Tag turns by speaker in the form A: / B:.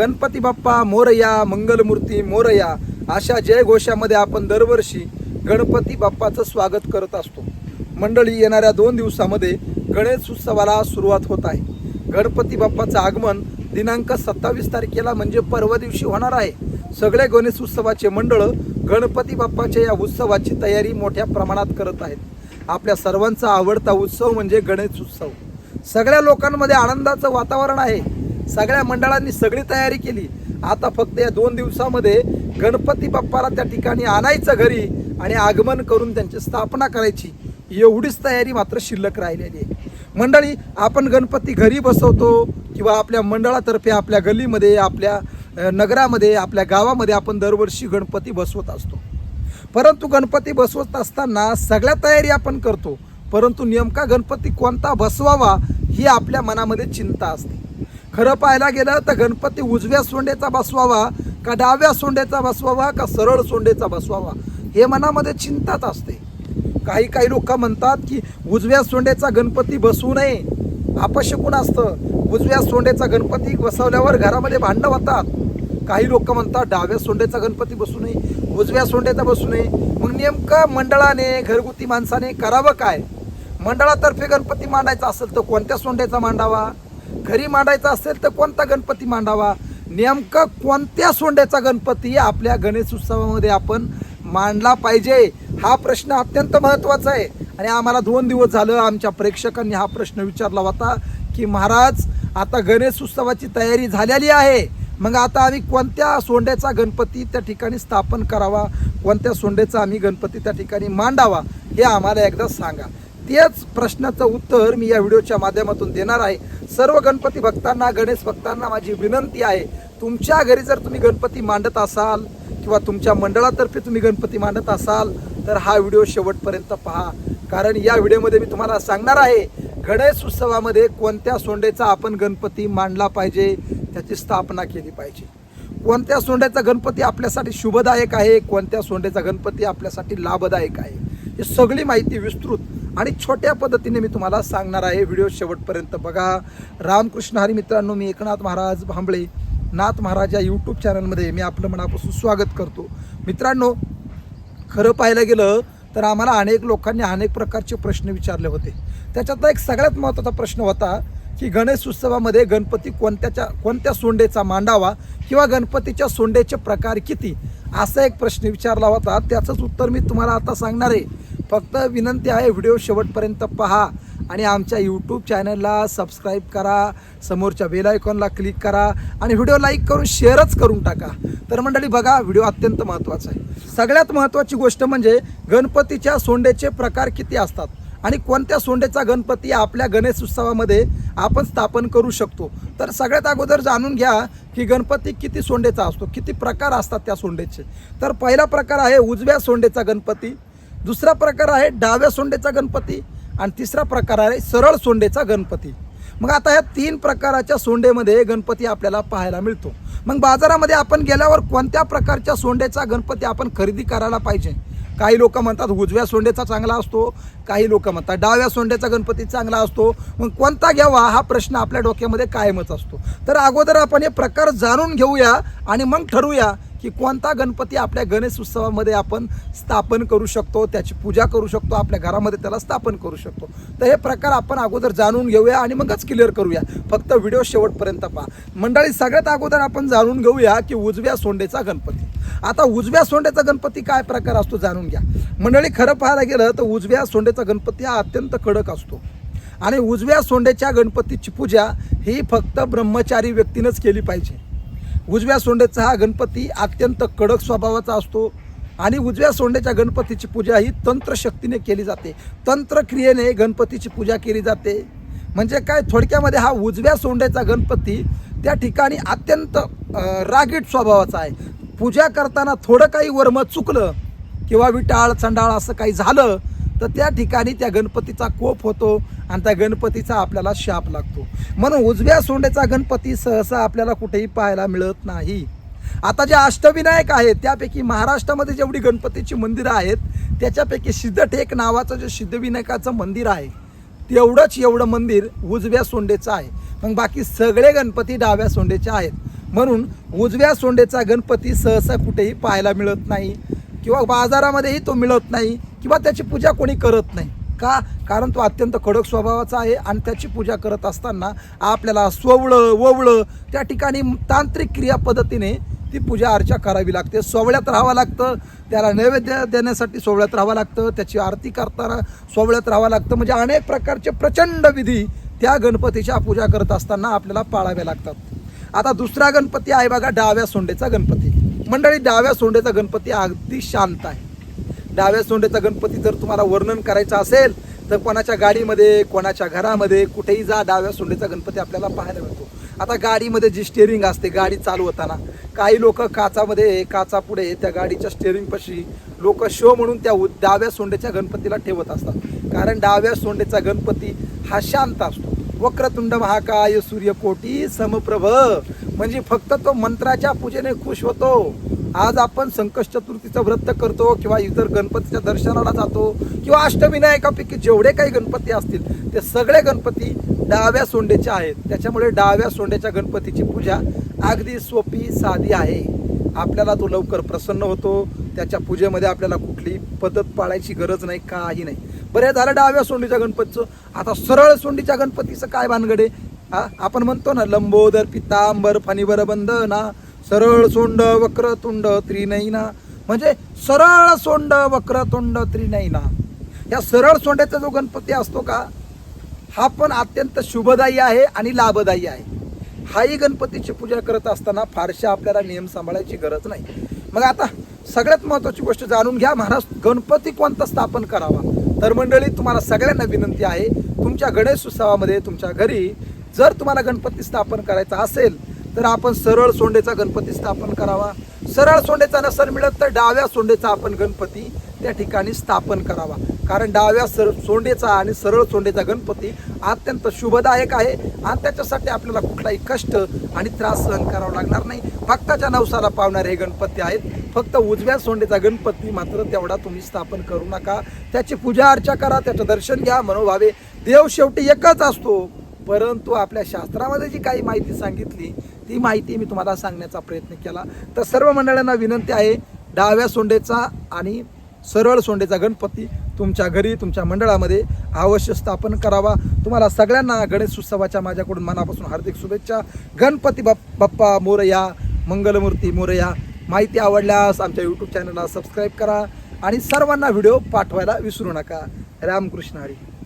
A: गणपती बाप्पा मोरया मंगलमूर्ती मोरया अशा जयघोषामध्ये आपण दरवर्षी गणपती बाप्पाचं स्वागत करत असतो. मंडळी येणाऱ्या दोन दिवसामध्ये गणेश उत्सवाला सुरुवात होत आहे. गणपती बाप्पाचं आगमन दिनांक सत्तावीस तारखेला म्हणजे परवा दिवशी होणार आहे. सगळे गणेश उत्सवाचे मंडळ गणपती बाप्पाच्या या उत्सवाची तयारी मोठ्या प्रमाणात करत आहेत. आपल्या सर्वांचा आवडता उत्सव म्हणजे गणेश उत्सव. सगळ्या लोकांमध्ये आनंदाचं वातावरण आहे. सगळ्या मंडळांनी सगळी तयारी केली. आता फक्त या दोन दिवसामध्ये गणपती बाप्पाला त्या ठिकाणी आणायचं घरी आणि आगमन करून त्यांची स्थापना करायची एवढीच तयारी मात्र शिल्लक राहिलेली आहे. मंडळी आपण गणपती घरी बसवतो किंवा आपल्या मंडळातर्फे आपल्या गल्लीमध्ये आपल्या नगरामध्ये आपल्या गावामध्ये आपण दरवर्षी गणपती बसवत असतो. परंतु गणपती बसवत असताना सगळ्या तयारी आपण करतो परंतु नेमका गणपती कोणता बसवावा ही आपल्या मनामध्ये चिंता असते. खरं पाहायला गेलं तर गणपती उजव्या सोंडेचा बसवावा का डाव्या सोंडेचा बसवावा का सरळ सोंडेचा बसवावा हे मनामध्ये चिंताच असते. काही काही लोक म्हणतात की उजव्या सोंडेचा गणपती बसवू नये. अपशकून असतं? उजव्या सोंडेचा गणपती बसवल्यावर घरामध्ये भांडणं होतात. काही लोक म्हणतात डाव्या सोंडेचा गणपती बसू नये उजव्या सोंडेचा बसू नये. मग नेमकं मंडळाने घरगुती माणसाने करावं काय? मंडळातर्फे गणपती मांडायचा असेल तर कोणत्या सोंडेचा मांडावा? घरी मांडायचा असेल तर कोणता गणपती मांडावा? नेमकं कोणत्या सोंड्याचा गणपती आपल्या गणेश उत्सवामध्ये आपण मांडला पाहिजे. हा प्रश्न अत्यंत महत्त्वाचा आहे. आणि आम्हाला दोन दिवस झालं आमच्या प्रेक्षकांनी हा प्रश्न विचारला होता की महाराज आता गणेश उत्सवाची तयारी झालेली आहे. मग आता आम्ही कोणत्या सोंड्याचा गणपती त्या ठिकाणी स्थापन करावा? कोणत्या सोंड्याचा आम्ही गणपती त्या ठिकाणी मांडावा? हे आम्हाला एकदा सांगा. तेच प्रश्नाचं उत्तर मी या व्हिडिओच्या माध्यमातून देणार आहे. सर्व गणपती भक्तांना गणेश भक्तांना माझी विनंती आहे तुमच्या घरी जर तुम्ही गणपती मांडत असाल किंवा तुमच्या मंडळातर्फे तुम्ही गणपती मांडत असाल तर हा व्हिडिओ शेवटपर्यंत पहा. कारण या व्हिडिओमध्ये मी तुम्हाला सांगणार आहे गणेश उत्सवामध्ये कोणत्या सोंडेचा आपण गणपती मांडला पाहिजे त्याची स्थापना केली पाहिजे. कोणत्या सोंड्याचा गणपती आपल्यासाठी शुभदायक आहे कोणत्या सोंडेचा गणपती आपल्यासाठी लाभदायक आहे ही सगळी माहिती विस्तृत आणि छोट्या पद्धतीने मी तुम्हाला सांगणार आहे. व्हिडिओ शेवटपर्यंत बघा. रामकृष्ण हरी मित्रांनो मी एकनाथ महाराज भांबळे नाथ महाराज या यूट्यूब चॅनलमध्ये मी आपलं मनापासून स्वागत करतो. मित्रांनो खरं पाहायला गेलं तर आम्हाला अनेक लोकांनी अनेक प्रकारचे प्रश्न विचारले होते. त्याच्यातला एक सगळ्यात महत्त्वाचा प्रश्न होता की गणेश उत्सवामध्ये गणपती कोणत्याच्या कोणत्या सोंडेचा मांडावा किंवा गणपतीच्या सोंडेचे प्रकार किती? असा एक प्रश्न विचारला होता. त्याचंच उत्तर मी तुम्हाला आता सांगणार आहे. फक्त विनंती आहे व्हिडिओ शेवटपर्यंत पहा आणि आमच्या यूट्यूब चॅनलला सबस्क्राईब करा समोरच्या बेल आयकॉनला क्लिक करा आणि व्हिडिओ लाईक करून शेअरच करून टाका. तर मंडळी बघा व्हिडिओ अत्यंत महत्त्वाचा आहे. सगळ्यात महत्त्वाची गोष्ट म्हणजे गणपतीच्या सोंडेचे प्रकार किती असतात आणि कोणत्या सोंडेचा गणपती आपल्या गणेश उत्सवामध्ये आपण स्थापन करू शकतो? तर सगळ्यात अगोदर जाणून घ्या की गणपती किती सोंडेचा असतो किती प्रकार असतात त्या सोंडेचे. तर पहिला प्रकार आहे उजव्या सोंडेचा गणपती दुसरा प्रकार आहे डाव्या सोंडेचा गणपती आणि तिसरा प्रकार आहे सरळ सोंडेचा गणपती. मग आता ह्या तीन प्रकाराच्या सोंडेमध्ये गणपती आपल्याला पाहायला मिळतो. मग बाजारामध्ये आपण गेल्यावर कोणत्या प्रकारच्या सोंडेचा गणपती आपण खरेदी करायला पाहिजे? काही लोक म्हणतात उजव्या सोंडेचा चांगला असतो काही लोक म्हणतात डाव्या सोंडेचा गणपती चांगला असतो. मग कोणता घ्यावा हा प्रश्न आपल्या डोक्यामध्ये कायमच असतो. तर अगोदर आपण हे प्रकार जाणून घेऊया आणि मग ठरवूया की कोणता गणपती आपल्या गणेश उत्सवामध्ये आपण स्थापन करू शकतो त्याची पूजा करू शकतो आपल्या घरामध्ये त्याला स्थापन करू शकतो. तर हे प्रकार आपण अगोदर जाणून घेऊया आणि मगच क्लिअर करूया. फक्त व्हिडिओ शेवटपर्यंत पहा. मंडळी सगळ्यात अगोदर आपण जाणून घेऊया की उजव्या सोंडेचा गणपती. आता उजव्या सोंडेचा गणपती काय प्रकार असतो जाणून घ्या. मंडळी खरं पाहायला गेलं तर उजव्या सोंडेचा गणपती हा अत्यंत कडक असतो. आणि उजव्या सोंडेच्या गणपतीची पूजा ही फक्त ब्रह्मचारी व्यक्तीनंच केली पाहिजे. उजव्या सोंडेचा हा गणपती अत्यंत कडक स्वभावाचा असतो आणि उजव्या सोंडेच्या गणपतीची पूजा ही तंत्रशक्तीने केली जाते. तंत्रक्रियेने गणपतीची पूजा केली जाते. म्हणजे काय? थोडक्यामध्ये हा उजव्या सोंडेचा गणपती त्या ठिकाणी अत्यंत रागीट स्वभावाचा आहे. पूजा करताना थोडं काही वर्म चुकलं किंवा विटाळ चंडाळ असं काही झालं तर त्या ठिकाणी त्या गणपतीचा कोप होतो आणि त्या गणपतीचा आपल्याला शाप लागतो. म्हणून उजव्या सोंडेचा गणपती सहसा आपल्याला कुठेही पाहायला मिळत नाही. आता जे अष्टविनायक आहेत त्यापैकी महाराष्ट्रामध्ये जेवढी गणपतीची मंदिरं आहेत त्याच्यापैकी सिद्धटेक नावाचं जे सिद्धविनायकाचं मंदिर आहे तेवढंच एवढं मंदिर उजव्या सोंडेचं आहे. मग बाकी सगळे गणपती डाव्या सोंडेचे आहेत. म्हणून उजव्या सोंडेचा गणपती सहसा कुठेही पाहायला मिळत नाही किंवा बाजारामध्येही तो मिळत नाही. किंवा त्याची पूजा कोणी करत नाही. का? कारण तो अत्यंत कडक स्वभावाचा आहे आणि त्याची पूजा करत असताना आपल्याला स्ववळं ववळं त्या ठिकाणी तांत्रिक क्रिया पद्धतीने ती पूजा अर्चा करावी लागते. सोवळ्यात राहावं लागतं. त्याला नैवेद्य देण्यासाठी सोवळ्यात राहावं लागतं. त्याची आरती करताना सोवळ्यात राहावं लागतं. म्हणजे अनेक प्रकारचे प्रचंड विधी त्या गणपतीच्या पूजा करत असताना आपल्याला पाळाव्या लागतात. आता दुसरा गणपती आहे बघा डाव्या सोंडेचा गणपती. मंडळी डाव्या सोंडेचा गणपती अगदी शांत आहे. डाव्या सोंडेचा गणपती जर तुम्हाला वर्णन करायचं असेल तर कोणाच्या गाडीमध्ये कोणाच्या घरामध्ये कुठेही जा डाव्या सोंडेचा गणपती आपल्याला पाहायला मिळतो. आता गाडीमध्ये जी स्टेअरिंग असते गाडी चालवताना काही लोक काचामध्ये काचापुढे त्या गाडीच्या स्टेअरिंगपाशी लोक शो म्हणून त्या डाव्या सोंडेच्या गणपतीला ठेवत असतात. कारण डाव्या सोंडेचा गणपती हा शांत असतो. वक्रतुंड महाकाय सूर्यकोटी समप्रभ. म्हणजे फक्त तो मंत्राच्या पूजेने खुश होतो. आज आपण संकष्ट चतुर्थीचं व्रत करतो किंवा इतर गणपतीच्या दर्शनाला जातो किंवा अष्टविनायकापैकी जेवढे काही गणपती असतील ते सगळे गणपती डाव्या सोंडेचे आहेत. त्याच्यामुळे डाव्या सोंडेच्या गणपतीची पूजा अगदी सोपी साधी आहे. आपल्याला तो लवकर प्रसन्न होतो. त्याच्या पूजेमध्ये आपल्याला कुठली पद्धत पाळायची गरज नाही काही नाही. बरं हे झालं डाव्या सोंडीच्या गणपतीचं. आता सरळ सोंडीच्या गणपतीचं काय भानगडे हा आपण म्हणतो ना लंबोदर पितांबर फणीवर बंधना. सरळ सोंड वक्र तोंड त्रिनयना म्हणजे सरळ सोंड वक्र तोंड त्रिनयना या सरळ सोंड्याचा जो गणपती असतो का हा पण अत्यंत शुभदायी आहे आणि लाभदायी आहे. हाही गणपतीची पूजा करत असताना फारशा आपल्याला नियम सांभाळायची गरज नाही. मग आता सगळ्यात महत्त्वाची गोष्ट जाणून घ्या महाराज गणपती कोणता स्थापन करावा? तर मंडळी तुम्हाला सगळ्यांना विनंती आहे तुमच्या गणेश उत्सवामध्ये तुमच्या घरी जर तुम्हाला गणपती स्थापन करायचा असेल तर आपण सरळ सोंडेचा गणपती स्थापन करावा. सरळ सोंडेचा नसेल मिळत तर डाव्या सोंडेचा आपण गणपती त्या ठिकाणी स्थापन करावा. कारण डाव्या सर सोंडेचा आणि सरळ सोंडेचा गणपती अत्यंत शुभदायक आहे आणि त्याच्यासाठी आपल्याला कुठलाही कष्ट आणि त्रास सहन करावा लागणार नाही. भक्ताच्या नवसाला पावणारे हे गणपती आहेत. फक्त उजव्या सोंडेचा गणपती मात्र तेवढा तुम्ही स्थापन करू नका. त्याची पूजा अर्चा करा त्याचं दर्शन घ्या मनोभावे. देव शेवटी एकच असतो. परंतु आपल्या शास्त्रामध्ये जी काही माहिती सांगितली ती माहिती मी तुम्हाला सांगण्याचा प्रयत्न केला. तर सर्व मंडळांना विनंती आहे डाव्या सोंडेचा आणि सरळ सोंडेचा गणपती तुमच्या घरी तुमच्या मंडळामध्ये अवश्य स्थापन करावा. तुम्हाला सगळ्यांना गणेश उत्सवाच्या माझ्याकडून मनापासून हार्दिक शुभेच्छा. गणपती बाप बाप्पा मोरया मंगलमूर्ती मोरया माहिती आवडल्यास आमच्या यूट्यूब चॅनलला सबस्क्राईब करा आणि सर्वांना व्हिडिओ पाठवायला विसरू नका. रामकृष्ण हरी.